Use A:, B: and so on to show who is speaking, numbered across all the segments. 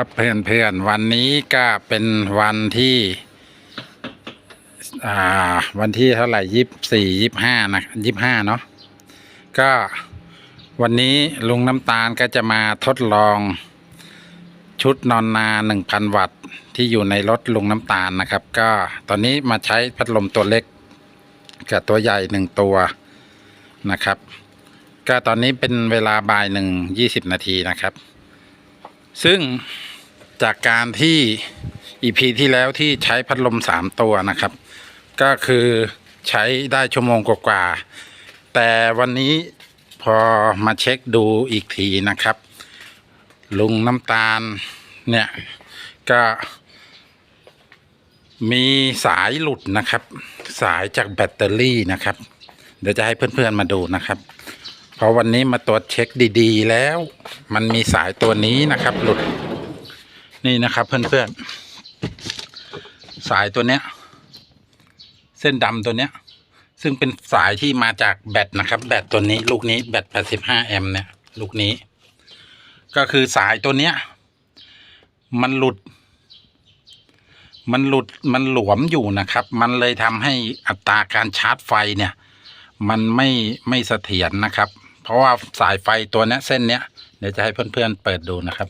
A: ครับเพื่อนเพื่อนๆวันนี้ก็เป็นวันที่อ่าวันที่เท่าไหร่ยี่สี่ยี่ห้านะยี่ห้าเนาะก็วันนี้ลุงน้ำตาลก็จะมาทดลองชุดนอนนาหนึ่งพันวัตต์ที่อยู่ในรถลุงน้ำตาลนะครับ ก็ตอนนี้มาใช้พัดลมตัวเล็ก กับตัวใหญ่หนึ่งตัวนะครับ ก็ตอนนี้เป็นเวลาบ่ายหนึ่งยี่สิบนาทีนะครับซึ่ง จากการที่อีพีที่แล้วที่ใช้พัดลมสามตัวนะครับ ก็คือใช้ได้ชั่วโมงกว่าๆแต่วันนี้พอมาเช็คดูอีกทีนะครับ ลุงน้ำตาลเนี่ยก็มีสายหลุดนะครับ สายจากแบตเตอรี่นะครับ เดี๋ยวจะให้เพื่อนๆมาดูนะครับพอวันนี้มาตรวจเช็คดี ๆ แล้ว มันมีสายตัวนี้นะครับ หลุด นี่นะครับเพื่อนๆ สายตัวเนี้ย เส้นดำตัวเนี้ย ซึ่งเป็นสายที่มาจากแบตนะครับ แบตตัวนี้ ลูกนี้แบต 85 แอมป์เนี่ย ลูกนี้ ก็คือสายตัวเนี้ย มันหลุด มันหลุดมันหลวมอยู่นะครับ มันเลยทำให้อัตราการชาร์จไฟเนี่ย มันไม่ไม่เสถียรนะครับ เพราะว่าสายไฟตัวเนี้ยเส้นเนี้ยเดี๋ยวจะให้เพื่อนๆเปิดดูนะครับ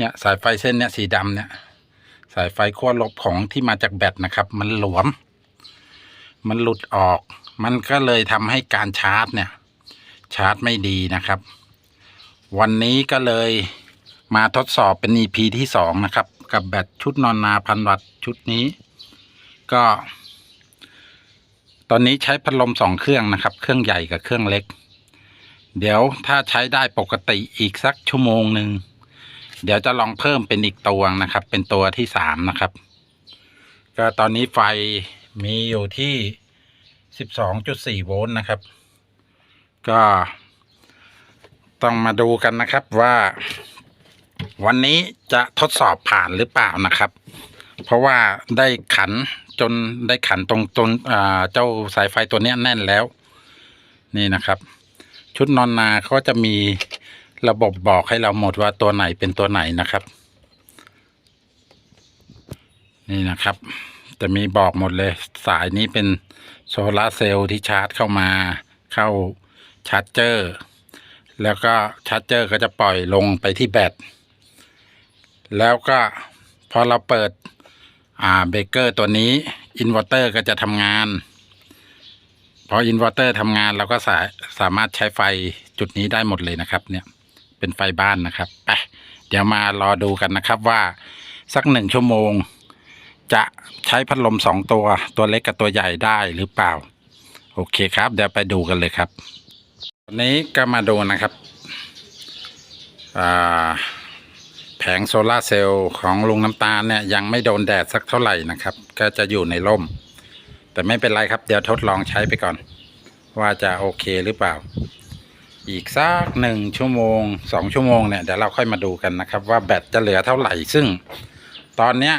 A: เนี่ยสายไฟเส้นเนี้ยสีดำเนี่ย สายไฟขั้วลบของที่มาจากแบตนะครับ มันหลวม มันหลุดออก มันก็เลยทำให้การชาร์จเนี่ย ชาร์จไม่ดีนะครับ วันนี้ก็เลยมาทดสอบเป็น EP ที่สองนะครับ กับแบตชุดนอนนาพันวัตชุดนี้ ก็ ตอนนี้ใช้พัดลมสองเครื่องนะครับ เครื่องใหญ่กับเครื่องเล็ก เดี๋ยวถ้าใช้ได้ปกติอีกสักชั่วโมงหนึ่ง เดี๋ยวจะลองเพิ่มเป็นอีกตัวนะครับ เป็นตัวที่สามนะครับ ก็ตอนนี้ไฟมีอยู่ที่สิบสองจุดสี่โวลต์นะครับ ก็ต้องมาดูกันนะครับว่า วันนี้จะทดสอบผ่านหรือเปล่านะครับ เพราะว่าได้ขันจนได้ขันตรงจนเจ้าสายไฟตัวนี้แน่นแล้ว นี่นะครับ ชุดนอนนาเขาจะมี ระบบบอกให้เราหมดว่าตัวไหนเป็นตัวไหนนะครับ นี่นะครับ จะมีบอกหมดเลย สายนี้เป็นโซลาเซลล์ที่ชาร์จเข้ามา เข้าชาร์จเจอร์ แล้วก็ชาร์จเจอร์ก็จะปล่อยลงไปที่แบต แล้วก็พอเราเปิดอ่าเบรกเกอร์ตัวนี้อินเวอร์เตอร์ก็จะทำงาน พออินเวอร์เตอร์ทำงานเราก็สาสามารถใช้ไฟจุดนี้ได้หมดเลยนะครับเนี่ย เป็นไฟบ้านนะครับไปเดี๋ยวมารอดูกันนะครับว่าสักหนึ่งชั่วโมง จะใช้พัดลมสองตัวตัวเล็กกับตัวใหญ่ได้หรือเปล่า โอเคครับ เดี๋ยวไปดูกันเลยครับวันนี้ก็มาดูนะครับแผงโซลาร์เซลล์ของลุงน้ำตาลเนี่ยยังไม่โดนแดดสักเท่าไหร่นะครับ ก็จะอยู่ในร่ม แต่ไม่เป็นไรครับ เดี๋ยวทดลองใช้ไปก่อน ว่าจะโอเคหรือเปล่า อีกสักหนึ่งชั่วโมงสองชั่วโมงเนี่ยเดี๋ยวเราค่อยมาดูกันนะครับว่าแบตจะเหลือเท่าไหร่ซึ่ง ตอนเนี้ย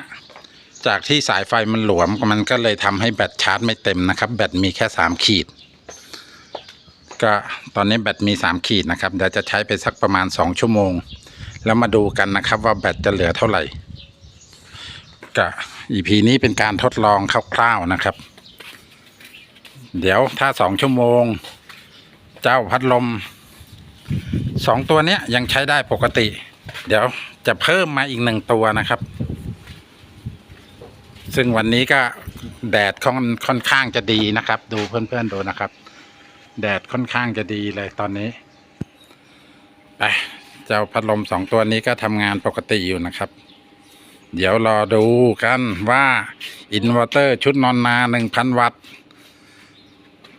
A: จากที่สายไฟมันหลวมมันก็เลยทำให้แบตชาร์จไม่เต็มนะครับ แบตมีแค่สามขีด ก็ตอนนี้แบตมีสามขีดนะครับเดี๋ยวจะใช้ไปสักประมาณสองชั่วโมง แล้วมาดูกันนะครับว่าแบตจะเหลือเท่าไหร่ก็อีพีนี้เป็นการทดลองคร่าวๆนะครับ เดี๋ยวถ้าสองชั่วโมง เจ้าพัดลมสองตัวเนี้ยยังใช้ได้ปกติ เดี๋ยวจะเพิ่มมาอีกหนึ่งตัวนะครับ ซึ่งวันนี้ก็แดดค่อนค่อนข้างจะดีนะครับ ดูเพื่อนๆดูนะครับ แดดค่อนข้างจะดีเลยตอนนี้ไปเจ้าพัดลมสองตัวนี้ก็ทำงานปกติอยู่นะครับ เดี๋ยวรอดูกันว่าอินเวอร์เตอร์ชุดนอนนาหนึ่งพันวัตต์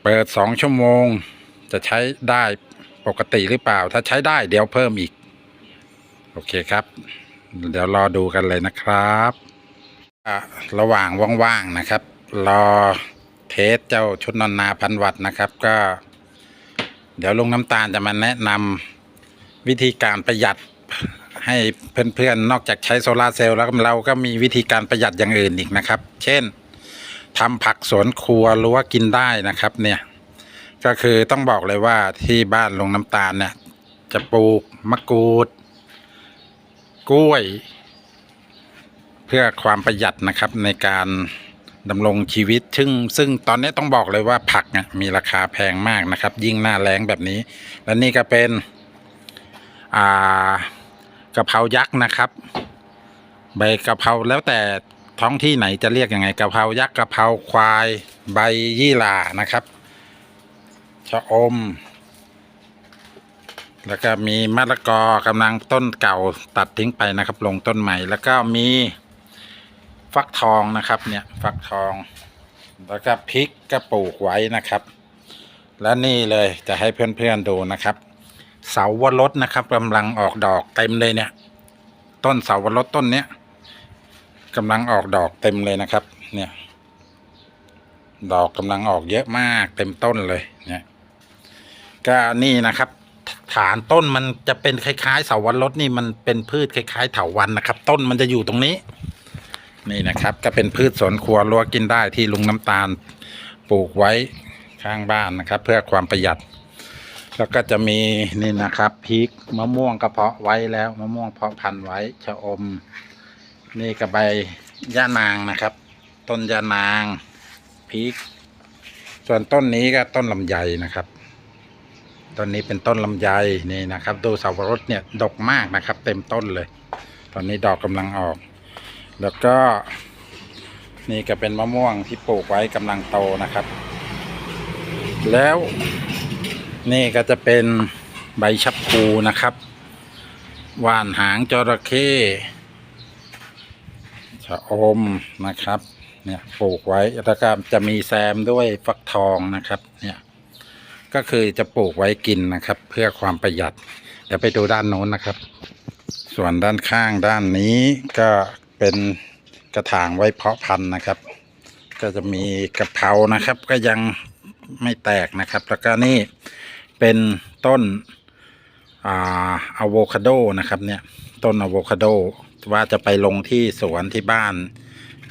A: เปิดสองชั่วโมง จะใช้ได้ปกติหรือเปล่า ถ้าใช้ได้เดี๋ยวเพิ่มอีก โอเคครับ เดี๋ยวรอดูกันเลยนะครับะระหว่างว่างๆนะครับ รอเทสเจ้าชุดนอนนาพันวัตนะครับ ก็ เดี๋ยวลุงน้ำตาลจะมาแนะนำวิธีการประหยัดให้เพื่อนๆ นอกจากใช้โซลาเซลล์แล้วเราก็มีวิธีการประหยัดอย่างอื่นอีกนะครับ เช่นทำผักสวนครัวรั้วกินได้นะครับเนี่ย ก็คือต้องบอกเลยว่าที่บ้านลงน้ำตาลเนี่ย จะปลูกมะกรูด กล้วย เพื่อความประหยัดนะครับในการดำรงชีวิต ซึ่งซึ่งตอนนี้ต้องบอกเลยว่าผักเนี่ยมีราคาแพงมากนะครับ ยิ่งหน้าแรงแบบนี้ และนี่ก็เป็น อ่ากะเพรายักษ์นะครับ ใบกะเพราแล้วแต่ท้องที่ไหนจะเรียกยังไงกะเพรายักษ์กะเพราควายใบยี่หร่านะครับ ชะอม แล้วก็มีมะละกอกำลังต้นเก่าตัดทิ้งไปนะครับ ลงต้นใหม่ แล้วก็มีฟักทองนะครับ เนี่ยฟักทอง แล้วก็พริกก็ปลูกไว้นะครับ และนี่เลยจะให้เพื่อนๆดูนะครับ เสาวรสนะครับกำลังออกดอกเต็มเลยเนี่ย ต้นเสาวรสต้นเนี้ยกำลังออกดอกเต็มเลยนะครับ เนี่ย ดอกกำลังออกเยอะมากเต็มต้นเลยเนี่ย ก็นี่นะครับ ฐานต้นมันจะเป็นคล้ายๆเสาวันรสนี่มันเป็นพืชคล้ายๆเถาวัลย์นะครับ ต้นมันจะอยู่ตรงนี้ นี่นะครับ ก็เป็นพืชสวนครัวรั้วกินได้ที่ลุงน้ำตาลปลูกไว้ข้างบ้านนะครับ เพื่อความประหยัด แล้วก็จะมีนี่นะครับพริกมะม่วงกระเพาะไว้แล้วมะม่วงเพาะพันธุ์ไว้ชะอม นี่กระใบย่านางนะครับ ต้นย่านางพริกส่วนต้นนี้ก็ต้นลำไยนะครับ ต้นนี้เป็นต้นลำไยนี่นะครับ ดูเสาวรสเนี่ยดกมากนะครับ เต็มต้นเลย ตอนนี้ดอกกำลังออก แล้วก็ นี่ก็เป็นมะม่วงที่ปลูกไว้กำลังโตนะครับ แล้วนี่ก็จะเป็นใบชับพูนะครับว่านหางจระเข้ชะอมนะครับ เนี่ยปลูกไว้แล้วก็จะมีแซมด้วยฟักทองนะครับ เนี่ย ก็คือจะปลูกไว้กินนะครับ เพื่อความประหยัด เดี๋ยวไปดูด้านโน้นนะครับ ส่วนด้านข้างด้านนี้ก็เป็นกระถางไว้เพาะพันธุ์นะครับ ก็จะมีกะเพรานะครับ ก็ยังไม่แตกนะครับ แล้วก็นี่เป็นต้นออะโวคาโดนะครับเนี่ยต้นอะโวคาโดว่าจะไปลงที่สวนที่บ้าน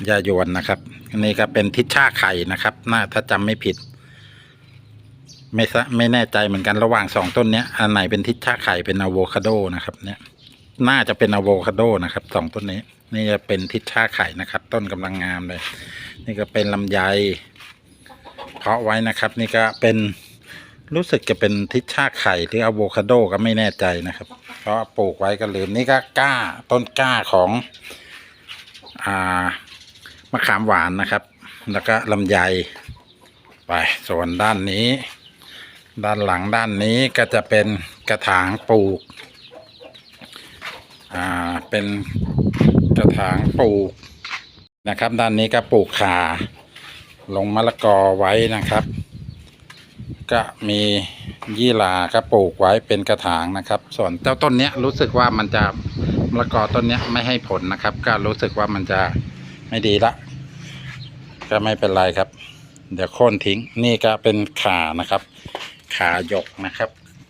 A: ยายวนนะครับนนี้ก็เป็นทิชชาไข่นะครับ น่าถ้าจำไม่ผิด ไม่ซะไม่แน่ใจเหมือนกันระหว่างสองต้นเนี้ยอันไหนเป็นทิชชาไข่เป็นอะโวคาโดนะครับ เนี่ย น่าจะเป็นอะโวคาโดนะครับสองต้นนี้ นี่จะเป็นทิชชาไข่นะครับ ต้นกำลังงามเลย นี่ก็เป็นลำไยเพาะไว้นะครับ นี่ก็เป็นรู้สึกจะเป็นทิชชาไข่หรืออะโวคาโดก็ไม่แน่ใจนะครับ เพราะปลูกไว้ก็ลืมนี่ก็กล้าต้นกล้าของอ่ามะขามหวานนะครับ แล้วก็ลำไยไปส่วนด้านนี้ ด้านหลังด้านนี้ก็จะเป็นกระถางปลูก อ่า เป็นกระถางปลูกนะครับ ด้านนี้ก็ปลูกขาลงมะละกอไว้นะครับ ก็มียี่หร่าก็ปลูกไว้เป็นกระถางนะครับ ส่วนเจ้าต้นเนี้ยรู้สึกว่ามันจะมะละกอต้นเนี้ยไม่ให้ผลนะครับ ก็รู้สึกว่ามันจะไม่ดีละ ก็ไม่เป็นไรครับ เดี๋ยวโค่นทิ้งนี่ก็เป็นขานะครับ ขาหยกนะครับ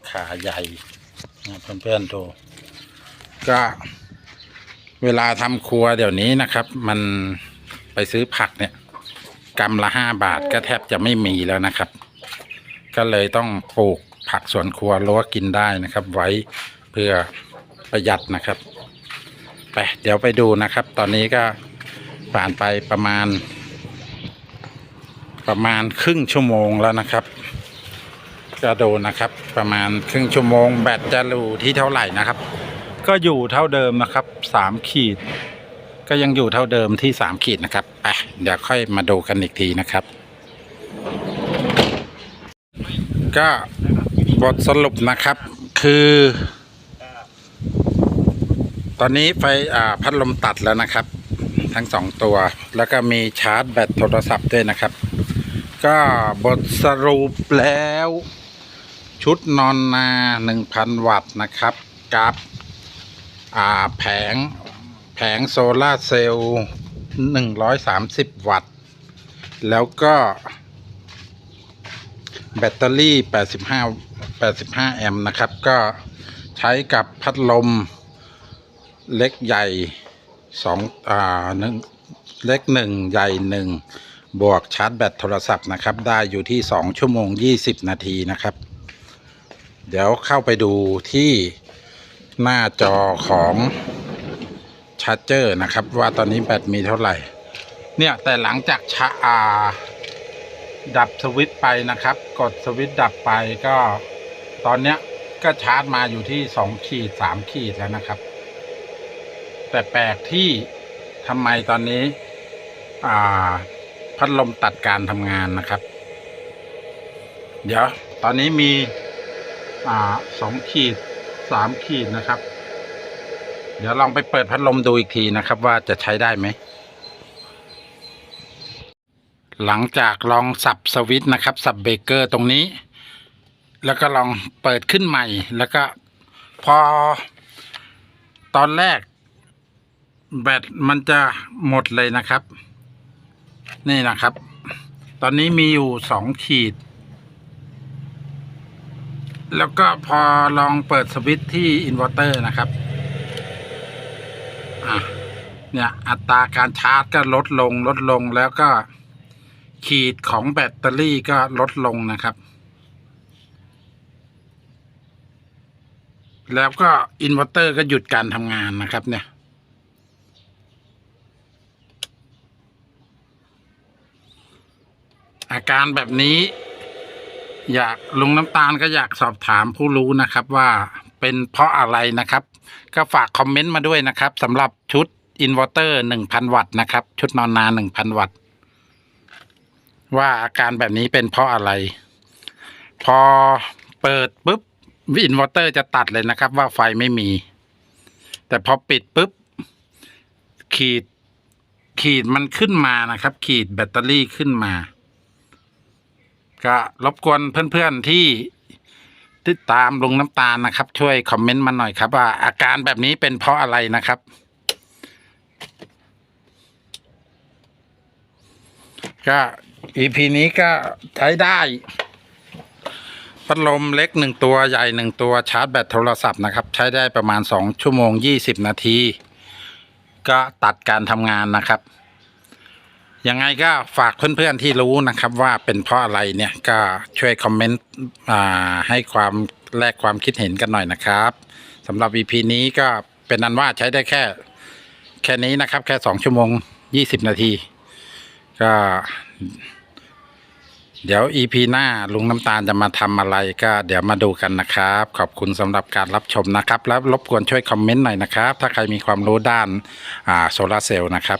A: ขาใหญ่นะเพื่อนๆดู ก็เวลาทำครัวเดี๋ยวนี้นะครับ มันไปซื้อผักเนี่ยกำละห้าบาทก็แทบจะไม่มีแล้วนะครับ ก็เลยต้องปลูกผักสวนครัวรั้วกินได้นะครับ ไว้เพื่อประหยัดนะครับไปเดี๋ยวไปดูนะครับ ตอนนี้ก็ผ่านไปประมาณ ประมาณครึ่งชั่วโมงแล้วนะครับ ก็ดูนะครับ ประมาณครึ่งชั่วโมง แบตจะรูที่เท่าไหร่นะครับ ก็อยู่เท่าเดิมนะครับสามขีด ก็ยังอยู่เท่าเดิมที่สามขีดนะครับไปเดี๋ยวค่อยมาดูกันอีกทีนะครับ ก็บทสรุปนะครับคือ ตอนนี้ไฟพัดลมตัดแล้วนะครับ ทั้งสองตัว แล้วก็มีชาร์จแบตโทรศัพท์ด้วยนะครับก็บทสรุปแล้ว ชุดนอนนา1,000วัตต์นะครับกับแผงแผงโซลาเซลล์130วัตต์ แล้วก็ แบตเตอรี่85 85แอมป์นะครับ ก็ใช้กับพัดลมเล็กใหญ่สองอ่าหนึ่งเล็กหนึ่งใหญ่หนึ่งบวกชาร์จแบตโทรศัพท์นะครับ ได้อยู่ที่ 2 ชั่วโมง 20 นาทีนะครับ เดี๋ยวเข้าไปดูที่หน้าจอของชาร์จเจอร์นะครับ ว่าตอนนี้แบตมีเท่าไหร่ เนี่ยแต่หลังจากชาอาดับสวิตไปนะครับ กดสวิตดับไปก็ตอนเนี้ยก็ชาร์จมาอยู่ที่สองขีดสามขีดแล้วนะครับ แต่แปลกที่ทำไมตอนนี้พัดลมตัดการทำงานนะครับ เดี๋ยว ตอนนี้มี อ่าสองขีดสามขีดนะครับ เดี๋ยวลองไปเปิดพัดลมดูอีกทีนะครับ ว่าจะใช้ได้ไหม หลังจากลองสับสวิตช์นะครับ สับเบรกเกอร์ตรงนี้ แล้วก็ลองเปิดขึ้นใหม่ แล้วก็พอตอนแรก แบตมันจะหมดเลยนะครับ นี่นะครับ ตอนนี้มีอยู่สองขีด แล้วก็พอลองเปิดสวิตช์ที่อินเวอร์เตอร์นะครับเนี่ยอัตราการชาร์จก็ลดลงลดลงแล้วก็ขีดของแบตเตอรี่ก็ลดลงนะครับ แล้วก็อินเวอร์เตอร์ก็หยุดการทำงานนะครับเนี่ยอาการแบบนี้ อยากลุงน้ำตาลก็อยากสอบถามผู้รู้นะครับว่าเป็นเพราะอะไรนะครับ ก็ฝากคอมเมนต์มาด้วยนะครับสำหรับชุดอินเวอร์เตอร์หนึ่งพันวัตต์นะครับ ชุดนอนนานหนึ่งพันวัตต์ว่าอาการแบบนี้เป็นเพราะอะไร พอเปิดปุ๊บอินเวอร์เตอร์จะตัดเลยนะครับ ว่าไฟไม่มี แต่พอปิดปุ๊บ ขีดขีดมันขึ้นมานะครับ ขีดแบตเตอรี่ขึ้นมา ก็รบกวนเพื่อนๆที่ติดตามลุงน้ำตาลนะครับ ช่วยคอมเมนต์มาหน่อยครับ ว่าอาการแบบนี้เป็นเพราะอะไรนะครับ ก็ EP นี้ก็ใช้ได้พัดลมเล็กหนึ่งตัวใหญ่หนึ่งตัวชาร์จแบตโทรศัพท์นะครับ ใช้ได้ประมาณสองชั่วโมงยี่สิบนาที ก็ตัดการทำงานนะครับ ยังไงก็ฝากเพื่อนๆที่รู้นะครับว่าเป็นเพราะอะไรเนี่ยก็ช่วยคอมเมนต์ให้ความแลกความคิดเห็นกันหน่อยนะครับสำหรับ EP นี้ก็เป็นนั้นว่าใช้ได้แค่ แค่นี้นะครับ แค่สองชั่วโมงยี่สิบนาที ก็ เดี๋ยว EP หน้าลุงน้ำตาลจะมาทำอะไรก็เดี๋ยวมาดูกันนะครับ ขอบคุณสำหรับการรับชมนะครับ แล้วรบกวนช่วยคอมเมนต์หน่อยนะครับ ถ้าใครมีความรู้ด้านโซลาเซลล์นะครับ